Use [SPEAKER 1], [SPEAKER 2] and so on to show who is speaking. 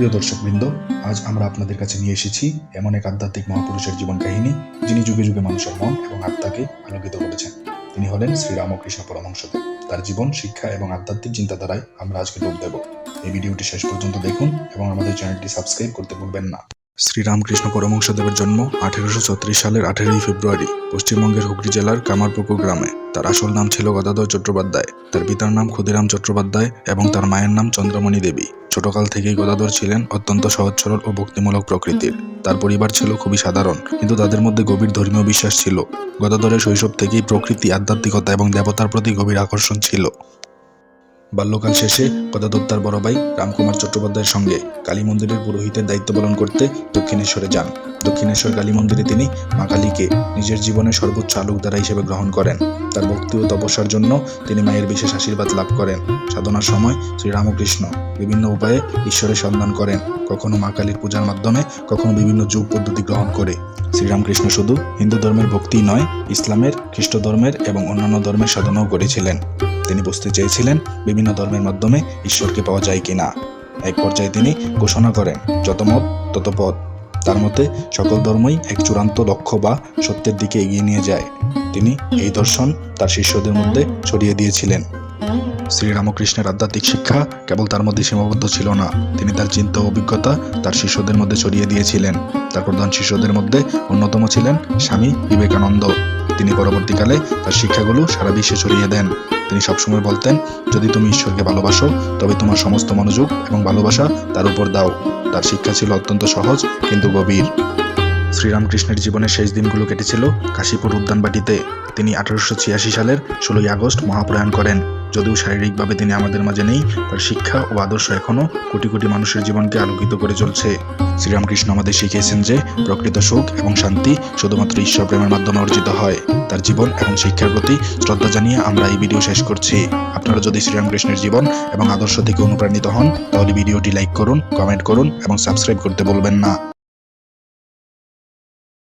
[SPEAKER 1] প্রিয় দর্শকবৃন্দ, আজ আমরা আপনাদের কাছে নিয়ে এসেছি এমন এক আধ্যাত্মিক মহাপুরুষের জীবন কাহিনী, যিনি যুগে যুগে মানুষের মন এবং আত্মাকে আলোকিত করেছেন। তিনি হলেন শ্রীরামকৃষ্ণ পরমহংসদেব। তার জীবন, শিক্ষা এবং আধ্যাত্মিক চিন্তাধারায় আমরা আজকে ডুব দেব। এই ভিডিওটি শেষ পর্যন্ত দেখুন এবং আমাদের চ্যানেলটি সাবস্ক্রাইব করতে ভুলবেন না। শ্রীরামকৃষ্ণ পরমহংসদেবের জন্ম আঠেরোশো ছত্রিশ সালের আঠেরোই ফেব্রুয়ারি, পশ্চিমবঙ্গের হুগলি জেলার কামারপুকুর গ্রামে। তার আসল নাম ছিল গদাধর চট্টোপাধ্যায়। তার পিতার নাম ক্ষুদিরাম চট্টোপাধ্যায় এবং তার মায়ের নাম চন্দ্রমণি দেবী। ছোটকাল থেকেই গদাধর ছিলেন অত্যন্ত সহজ সরল ও ভক্তিমূলক প্রকৃতির। তার পরিবার ছিল খুবই সাধারণ, কিন্তু তাদের মধ্যে গভীর ধর্মীয় বিশ্বাস ছিল। গদাধরের শৈশব থেকেই প্রকৃতি, আধ্যাত্মিকতা এবং দেবতার প্রতি গভীর আকর্ষণ ছিল। বাল্যকাল শেষে গদাধর তার বড় ভাই রামকুমার চট্টোপাধ্যায়ের সঙ্গে কালী মন্দিরের পুরোহিতের দায়িত্ব পালন করতে দক্ষিণেশ্বরে যান। দক্ষিণেশ্বর কালী মন্দিরে তিনি মা কালীকে নিজের জীবনের সর্বোচ্চ আলোকধারা হিসেবে গ্রহণ করেন। তার ভক্তি ও তপস্যার জন্য তিনি মায়ের বিশেষ আশীর্বাদ লাভ করেন। সাধনার সময় শ্রীরামকৃষ্ণ বিভিন্ন উপায়ে ঈশ্বরের সন্ধান করেন। কখনো মা কালীর পূজার মাধ্যমে, কখনো বিভিন্ন যুগ পদ্ধতি গ্রহণ করে। শ্রীরামকৃষ্ণ শুধু হিন্দু ধর্মের ভক্তি নয়, ইসলামের খ্রিস্ট ধর্মের এবং অন্যান্য ধর্মের সাধনাও করেছিলেন। তিনি বুঝতে চেয়েছিলেন বিভিন্ন ধর্মের মাধ্যমে ঈশ্বরকে পাওয়া যায় কিনা। এক পর্যায়ে তিনি ঘোষণা করেন, যত মত, তত পথ। তার মতে, সকল ধর্মই এক চূড়ান্ত লক্ষ্য বা সত্যের দিকে এগিয়ে নিয়ে যায়। তিনি এই দর্শন তার শিষ্যদের মধ্যে ছড়িয়ে দিয়েছিলেন। শ্রীরামকৃষ্ণের আধ্যাত্মিক শিক্ষা কেবল তার মধ্যে সীমাবদ্ধ ছিল না, তিনি তার চিন্তা অভিজ্ঞতা তার শিষ্যদের মধ্যে ছড়িয়ে দিয়েছিলেন। তার প্রধান শিষ্যদের মধ্যে অন্যতম ছিলেন স্বামী বিবেকানন্দ। তিনি পরবর্তীকালে তার শিক্ষাগুলো সারা বিশ্বে ছড়িয়ে দেন। তিনি সবসময় বলতেন, যদি তুমি ঈশ্বরকে ভালোবাসো, তবে তোমার সমস্ত মনোযোগ এবং ভালোবাসা তার উপর দাও। তার শিক্ষা ছিল অত্যন্ত সহজ, কিন্তু গভীর। শ্রীরামকৃষ্ণের জীবনের শেষ দিনগুলো কেটেছিল কাশীপুর উদ্যানবাটিতে। তিনি আঠারোশো ছিয়াশি সালের ষোলোই আগস্ট মহাপ্রয়াণ করেন। যদিও শারীরিকভাবে তিনি আমাদের মাঝে নেই, তার শিক্ষা ও আদর্শ এখনও কোটি কোটি মানুষের জীবনকে আলোকিত করে চলছে। শ্রীরামকৃষ্ণ আমাদের শিখিয়েছেন যে, প্রকৃত সুখ এবং শান্তি শুধুমাত্র ঈশ্বর প্রেমের মাধ্যমে অর্জিত হয়। তার জীবন এবং শিক্ষার প্রতি শ্রদ্ধা জানিয়ে আমরা এই ভিডিও শেষ করছি। আপনারা যদি শ্রীরামকৃষ্ণের জীবন এবং আদর্শ থেকে অনুপ্রাণিত হন, তাহলে ভিডিওটি লাইক করুন, কমেন্ট করুন এবং সাবস্ক্রাইব করতে বলবেন না।